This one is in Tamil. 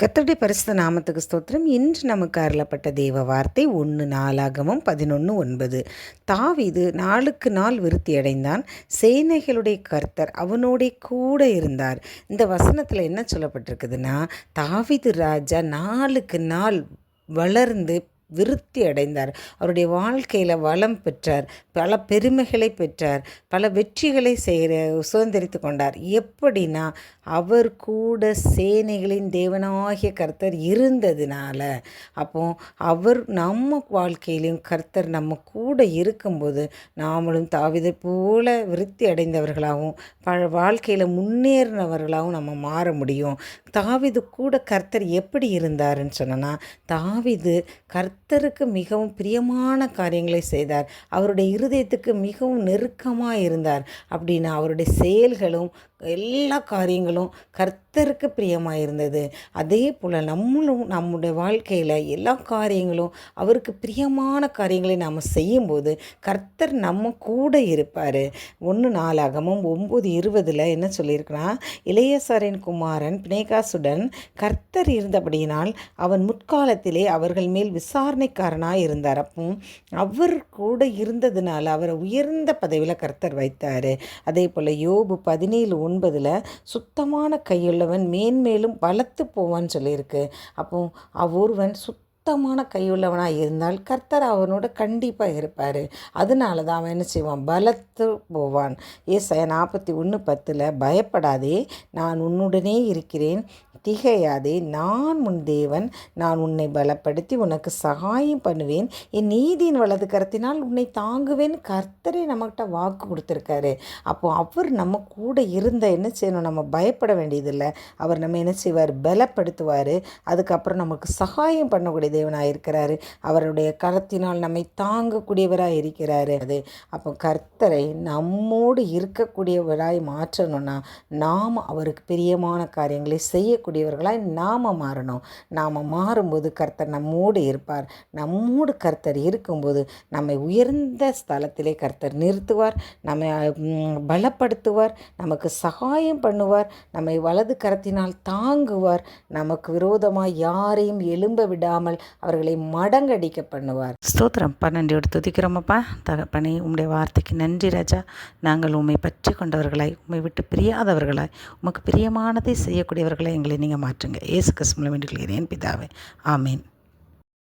கர்த்தருடைய பரிசுத்த நாமத்துக்கு ஸ்தோத்திரம். இன்று நமக்கு அருளப்பட்ட தேவ வார்த்தை ஒன்று நாளாகமும் பதினொன்று ஒன்பது. தாவிது நாளுக்கு நாள் விருத்தி அடைந்தான். சேனைகளுடைய கர்த்தர் அவனோடைய கூட இருந்தார். இந்த வசனத்தில் என்ன சொல்லப்பட்டிருக்குதுன்னா தாவிது ராஜா நாளுக்கு நாள் வளர்ந்து விருத்தி அடைந்தார். அவருடைய வாழ்க்கையில் வளம் பெற்றார். பல பெருமைகளை பெற்றார். பல வெற்றிகளை செய்கிற சுதந்திரித்து கொண்டார். எப்படின்னா அவர் கூட சேனைகளின் தேவனாகிய கர்த்தர் இருந்ததுனால. அப்போ அவர் நம்ம வாழ்க்கையிலும் கர்த்தர் நம்ம கூட இருக்கும்போது நாமளும் தாவிதை போல விருத்தி அடைந்தவர்களாகவும் ப வாழ்க்கையில் முன்னேறினவர்களாகவும் நம்ம மாற முடியும். தாவிது கூட கர்த்தர் எப்படி இருந்தாருன்னு சொன்னோன்னா தாவிது கர்த்தருக்கு மிகவும் பிரியமான காரியங்களை செய்தார். அவருடைய இருதயத்துக்கு மிகவும் நெருக்கமாக இருந்தார். அப்படின்னா அவருடைய செயல்களும் எல்லா காரியங்களும் கர்த்தருக்கு பிரியமாக இருந்தது அதே போல் நம்மளும் நம்முடைய வாழ்க்கையில் எல்லா காரியங்களும் அவருக்கு பிரியமான காரியங்களை நாம் செய்யும்போது கர்த்தர் நம்ம கூட இருப்பார். ஒன்று நாளாகவும் ஒம்பது இருபதில் என்ன சொல்லியிருக்கிறான் இளையசரின் குமாரன் பினேகாசுடன் கர்த்தர் இருந்தபடியினால் அவன் முற்காலத்திலே அவர்கள் மேல் விசாரணைக்காரனாக இருந்தார். அப்போ அவர் கூட இருந்ததுனால அவரை உயர்ந்த பதவியில் கர்த்தர் வைத்தார். அதே போல் யோபு பதினேழு ஒன்பதில் சுத்தமான கையில் உள்ளவன் மேன்மேலும் வளர்த்து போவான்னு சொல்லியிருக்கு. அப்போ ஒருவன் சுத்தமான கையுள்ளவனாக இருந்தால் கர்த்தர் அவனோட கண்டிப்பாக இருப்பார். அதனால தான் அவன் என்ன செய்வான்? பலத்து போவான். ஏசாய நாற்பத்தி ஒன்று பத்தில் பயப்படாதே நான் உன்னுடனே இருக்கிறேன். திகையாதே நான் உன் தேவன் நான் உன்னை பலப்படுத்தி உனக்கு சகாயம் பண்ணுவேன். என் நீதியின் வலது கரத்தினால் உன்னை தாங்குவேன். கர்த்தரே நம்மகிட்ட வாக்கு கொடுத்துருக்காரு. அப்போது அவர் நம்ம கூட இருந்த என்ன செய்யணும்? நம்ம பயப்பட வேண்டியதில்லை. அவர் நம்ம என்ன செய்வார்? பலப்படுத்துவார். அதுக்கப்புறம் நமக்கு சகாயம் பண்ணக்கூடிய தேவனாக இருக்கிறாரு. அவருடைய கரத்தினால் நம்மை தாங்கக்கூடியவராக இருக்கிறாரு. அது அப்போ கர்த்தரை நம்மோடு இருக்கக்கூடியவராய் மாற்றணும்னா நாம் அவருக்கு பிரியமான காரியங்களை செய்யக்கூடியவர்களாய் நாம் மாறணும். நாம் மாறும்போது கர்த்தர் நம்மோடு இருப்பார். நம்மோடு கர்த்தர் இருக்கும்போது நம்மை உயர்ந்த ஸ்தலத்திலே கர்த்தர் நிறுத்துவார். நம்மை பலப்படுத்துவார். நமக்கு சகாயம் பண்ணுவார். நம்மை வலது கரத்தினால் தாங்குவார். நமக்கு விரோதமாக யாரையும் எழும்ப விடாமல் அவர்களை மடங்கடிக்க பண்ணுவார். ஸ்தோத்திரம். பன்னெண்டோடு துதிக்கிறோமப்பா. தகப்பனே உம்முடைய வார்த்தைக்கு நன்றி ராஜா. நாங்கள் உண்மை பற்றி கொண்டவர்களாய் உண்மை விட்டு பிரியாதவர்களாய் உமக்கு பிரியமானதை செய்யக்கூடியவர்களை எங்களை நீங்கள் மாற்றுங்க. ஏசு கிறிஸ்துவில் வேண்டிக் கொள்கிறேன் பிதாவே. ஆமீன்.